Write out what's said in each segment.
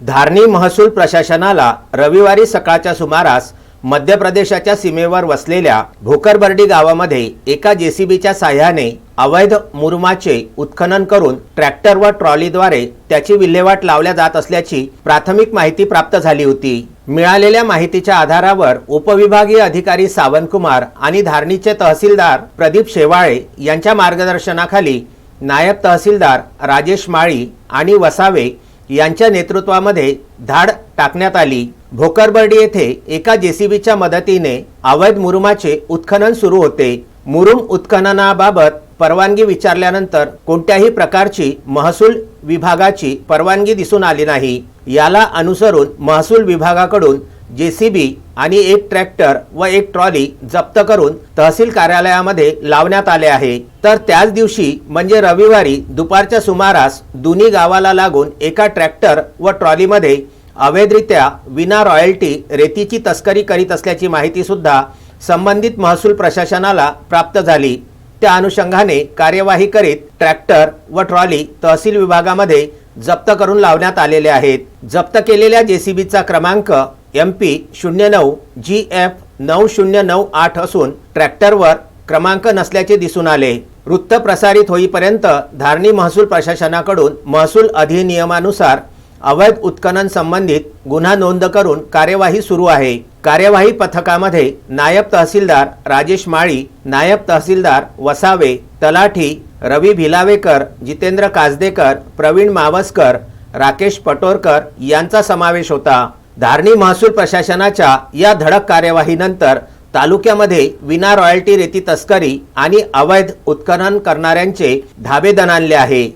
धारणी महसूल प्रशासनाला रविवारी सकाळच्या सुमारास मध्य प्रदेशाच्या सीमेवर वसलेल्या भोकरबर्डी गावामध्ये एका जेसीबीच्या साह्याने अवैध मुरुमाचे उत्खनन करून ट्रॅक्टर व ट्रॉलीद्वारे त्याची विल्हेवाट लावल्या जात असल्याची प्राथमिक माहिती प्राप्त झाली होती. मिळालेल्या माहितीच्या आधारावर उपविभागीय अधिकारी सावंतकुमार आणि धारणीचे तहसीलदार प्रदीप शेवाळे यांच्या मार्गदर्शनाखाली नायब तहसीलदार राजेश माळी आणि वसावे यांच्या नेतृत्वामध्ये धाड टाकण्यात आली. भोकरबर्डी येथे एका जेसीबीच्या मदतीने अवैध मुरुमाचे उत्खनन सुरू होते. मुरुम उत्खननाबाबत परवानगी विचारल्यानंतर कोणत्याही प्रकारची महसूल विभागाची परवानगी दिसून आली नाही. याला अनुसरून महसूल विभागाकडून जेसीबी आणि एक ट्रॅक्टर व एक ट्रॉली जप्त करून तहसील कार्यालयामध्ये लावण्यात आले आहे. तर त्याच दिवशी म्हणजे रविवारी दुपारच्या सुमारास दोन्ही गावाला लागून एका ट्रॅक्टर व ट्रॉलीमध्ये अवैधरित्या विना रॉयल्टी रेतीची तस्करी करीत असल्याची माहिती सुद्धा संबंधित महसूल प्रशासनाला प्राप्त झाली. त्या अनुषंगाने कार्यवाही करीत ट्रॅक्टर व ट्रॉली तहसील विभागामध्ये जप्त करून लावण्यात आलेले आहेत. जप्त केलेल्या जेसीबीचा क्रमांक एम पी शून्य नऊ जी एफ नऊ शून्य नऊ आठ असून ट्रॅक्टरवर क्रमांक नसल्याचे दिसून आले. वृत्त प्रसारित होईपर्यंत धारणी महसूल प्रशासनाकडून महसूल अधिनियमानुसार अवैध उत्खनन संबंधित गुन्हा नोंद करून कार्यवाही सुरू आहे. कार्यवाही पथकामध्ये नायब तहसीलदार राजेश माळी नायब तहसीलदार वसावे तलाठी रवी भिलावेकर जितेंद्र काजदेकर प्रवीण मावसकर राकेश पटोरकर यांचा समावेश होता. धारणी महसूल प्रशासनाच्या या धडक कार्यवाहीनंतर तालुक्यामध्ये विना रॉयल्टी रेती तस्करी आणि अवैध उत्खनन करणाऱ्यांचे धाबे दणानले आहे.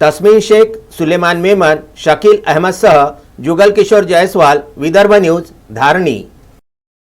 तस्मीन शेख सुलेमान मेमन शकील अहमदसह जुगल किशोर जयस्वाल विदर्भ न्यूज धारणी.